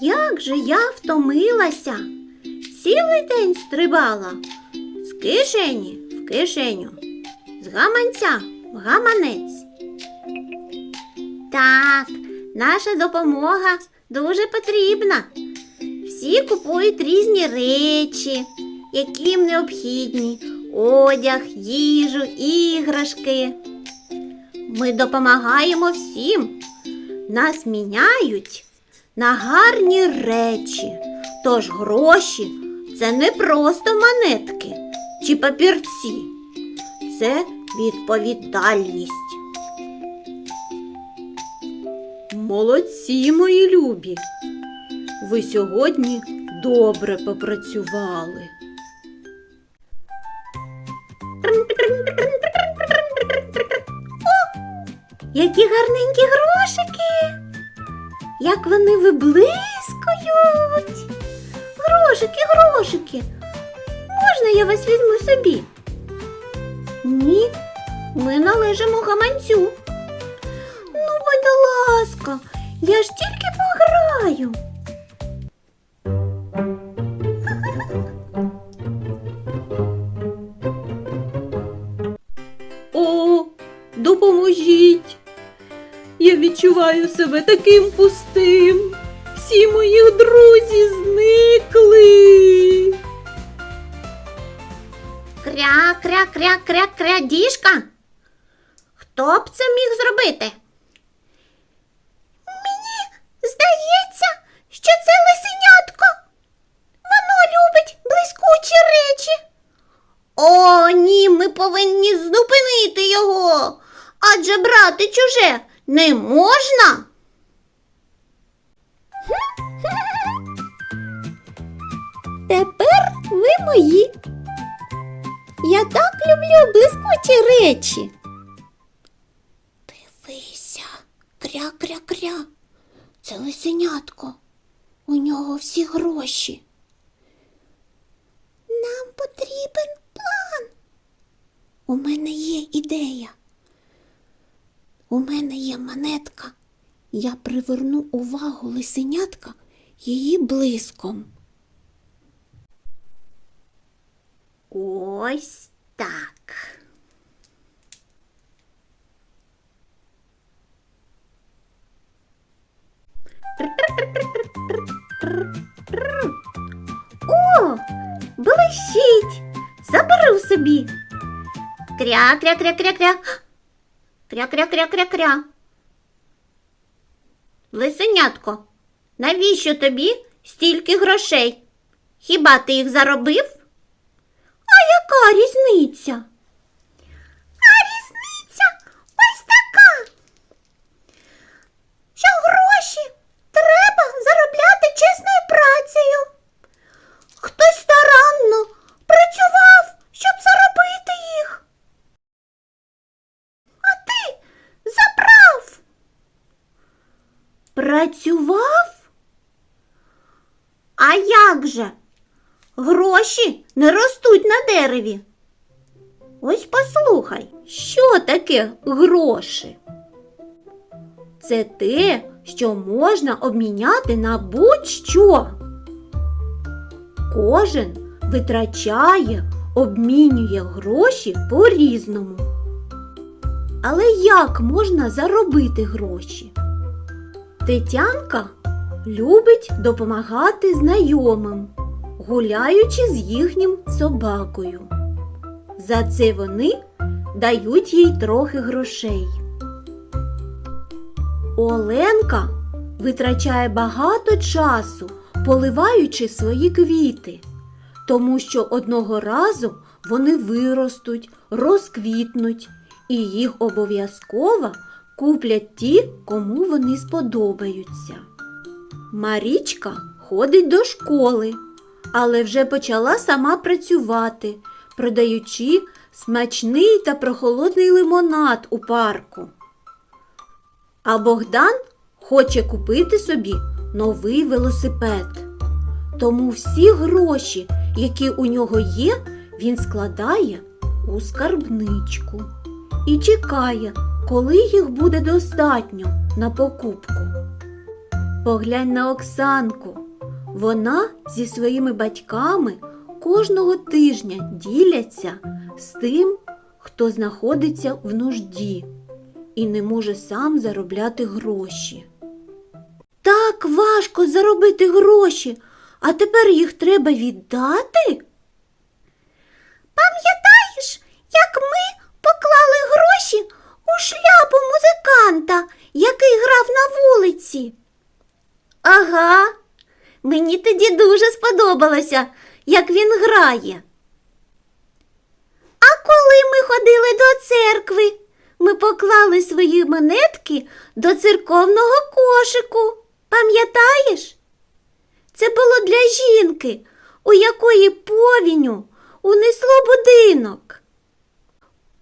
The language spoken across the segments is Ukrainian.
як же я втомилася. Цілий день стрибала з кишені в кишеню, з гаманця в гаманець. Так, наша допомога дуже потрібна. Всі купують різні речі, які їм необхідні: одяг, їжу, іграшки. Ми допомагаємо всім. Нас міняють на гарні речі. Тож гроші це не просто монетки чи папірці. Це відповідальність. Молодці, мої любі. Ви сьогодні добре попрацювали. О, які гарненькі грошики. Як вони виблискують. Грошики, грошики. Можна я вас візьму собі? Ні, ми належимо гаманцю. Ну, будь ласка, я ж тільки пограю. О, допоможіть. Я відчуваю себе таким пустим. Кря. Хто б це міг зробити? Мені здається, що це лисенятко. Воно любить блискучі речі. О, ні, ми повинні зупинити його. Адже брати чуже не можна. Тепер ви мої. Я так люблю блискучі речі. Дивися, кря-кря-кря. Це лисенятко. У нього всі гроші. Нам потрібен план. У мене є ідея. У мене є монетка. Я приверну увагу лисенятка її блиском. Ось так. О, блищить. Заберу собі. Кря-кря-кря-кря-кря. Кря-кря-кря-кря-кря. Лисенятко, навіщо тобі стільки грошей? Хіба ти їх заробив? Яка різниця? А різниця ось така. Що гроші треба заробляти чесною працею. Хтось старанно працював, щоб заробити їх. А ти забрав. Працював? А як же? Гроші не ростуть на дереві. Ось послухай, що таке гроші? Це те, що можна обміняти на будь-що. Кожен витрачає, обмінює гроші по-різному. Але як можна заробити гроші? Тетянка любить допомагати знайомим, гуляючи з їхнім собакою. За це вони дають їй трохи грошей. Оленка витрачає багато часу, поливаючи свої квіти, тому що одного разу вони виростуть, розквітнуть, і їх обов'язково куплять ті, кому вони сподобаються. Марічка ходить до школи, але вже почала сама працювати, продаючи смачний та прохолодний лимонад у парку. А Богдан хоче купити собі новий велосипед. Тому всі гроші, які у нього є, він складає у скарбничку і чекає, коли їх буде достатньо на покупку. Поглянь на Оксанку. Вона зі своїми батьками кожного тижня діляться з тим, хто знаходиться в нужді і не може сам заробляти гроші. Так важко заробити гроші, а тепер їх треба віддати. Пам'ятаєш, як ми поклали гроші у шляпу музиканта, який грав на вулиці? Ага, мені тоді дуже сподобалося, як він грає. А коли ми ходили до церкви, ми поклали свої монетки до церковного кошику. Пам'ятаєш? Це було для жінки, у якої повіню унесло будинок.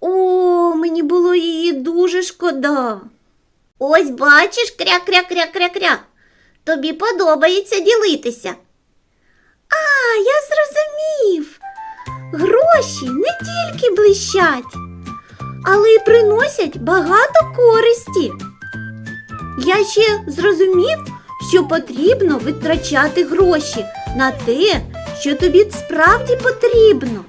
О, мені було її дуже шкода. Ось бачиш, кря-кря-кря-кря-кря. Тобі подобається ділитися. А, я зрозумів. Гроші не тільки блищать, але й приносять багато користі. Я ще зрозумів, що потрібно витрачати гроші на те, що тобі справді потрібно.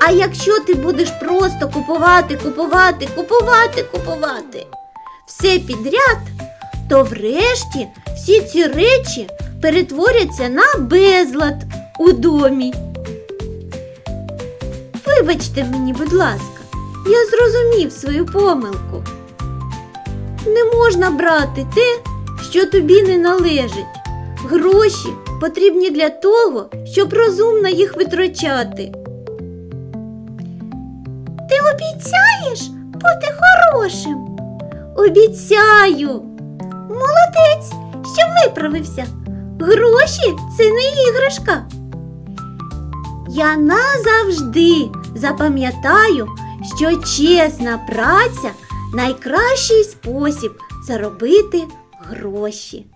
А якщо ти будеш просто купувати, купувати, купувати, купувати все підряд, то врешті всі ці речі перетворяться на безлад у домі. Вибачте мені, будь ласка, я зрозумів свою помилку. Не можна брати те, що тобі не належить. Гроші потрібні для того, щоб розумно їх витрачати. Ти обіцяєш бути хорошим? Обіцяю. Молодець, що виправився. Гроші це не іграшка. Я назавжди запам'ятаю, що чесна праця найкращий спосіб заробити гроші.